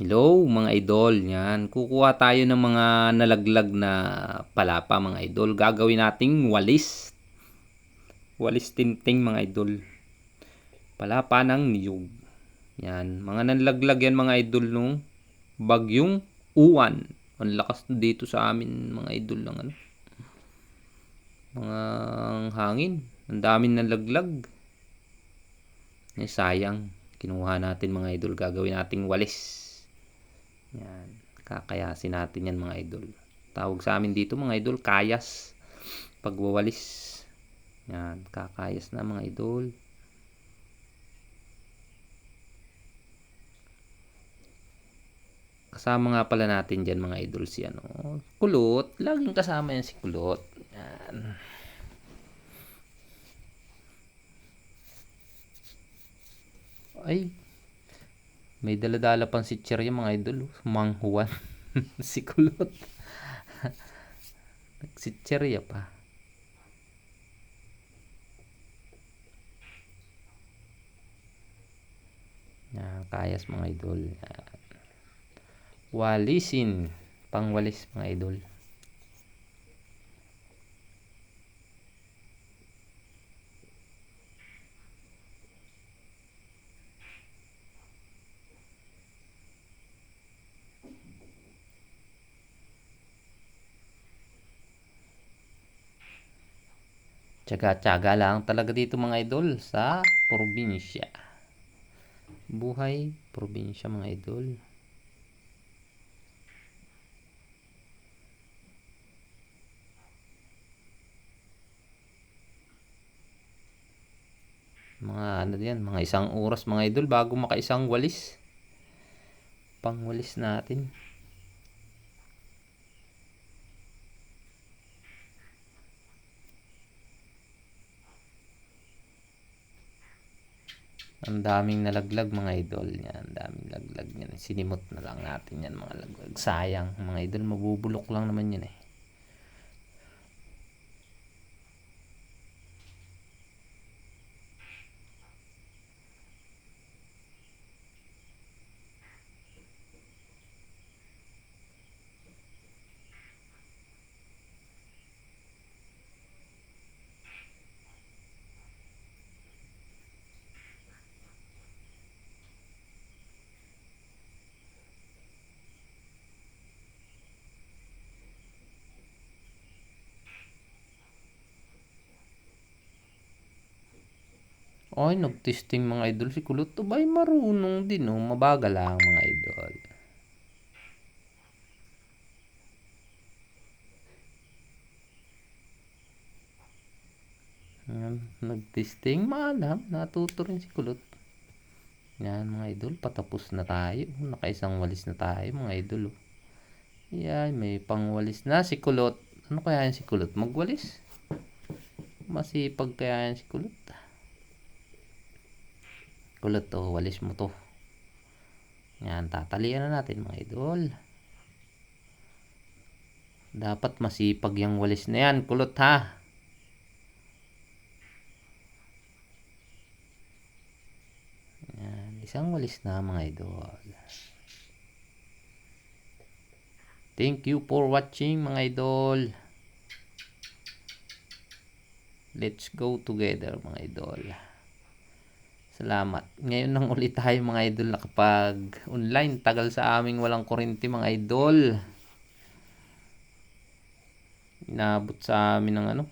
Hello mga idol, yan. Kukuha tayo ng mga nalaglag na palapa mga idol. Gagawin nating walis. Walis tinting mga idol. Palapa ng niyog. Yan, mga nalaglag yan mga idol nung bagyong uwan. Ang lakas dito sa amin mga idol ng ano. Mga hangin. Ang daming nalaglag. Eh, sayang. Kinuha natin mga idol. Gagawin nating walis. Yan. Kakayasin natin yan mga idol. Tawag sa amin dito mga idol, kayas. Pagwawalis. Yan. Kakayas na mga idol. Kasama nga pala natin dyan mga idol si ano. Kulot. Laging kasama yan si Kulot. Yan. Ay, may daladala pang si Cher yung mga idol. oh. Mang Juan. si Kulot. Nagsitserya pa. Yan, kayas mga idol. Yan. Walisin. Pangwalis mga idol. Tsaga-tsaga lang talaga dito mga idol sa probinsya. Buhay probinsya mga idol. Mga ano yan, mga isang oras mga idol bago makaisang walis. Pangwalis natin. Ang daming nalaglag mga idol yan. Ang daming laglag yan. Sinimot na lang natin yan mga laglag. Sayang mga idol. Mabubulok lang naman yun eh. Ay, nag-testing mga idol si Kulot. Abay, marunong din oh. Mabagal lang mga idol. Yan, nag-testing. Maalam, natuto rin si Kulot. Yan mga idol, patapos na tayo. Nakaisang walis na tayo mga idol. Oh. Yan, may pangwalis na si Kulot. Ano kaya yan si Kulot? Magwalis? Masipag kaya yan si Kulot. Kulot to, walis mo to. Yan, tatalian na natin mga idol. Dapat masipag yung walis na yan, kulot ha. Yan, isang walis na mga idol. Thank you for watching mga idol. Let's go together mga idol. Salamat. Ngayon nang ulit tayo mga idol nakapag online. Tagal sa aming walang kuryente mga idol. Inabot sa amin ng ano.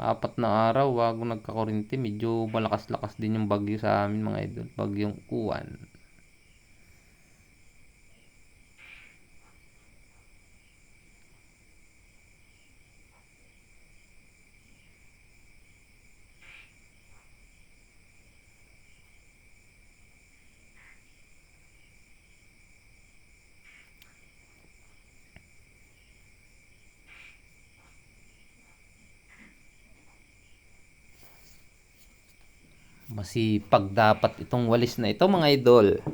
Apat na araw bago nagkakuryente. Medyo malakas-lakas din yung bagyo sa amin mga idol. Bagyong uwan. Masipag dapat itong walis na ito mga idol.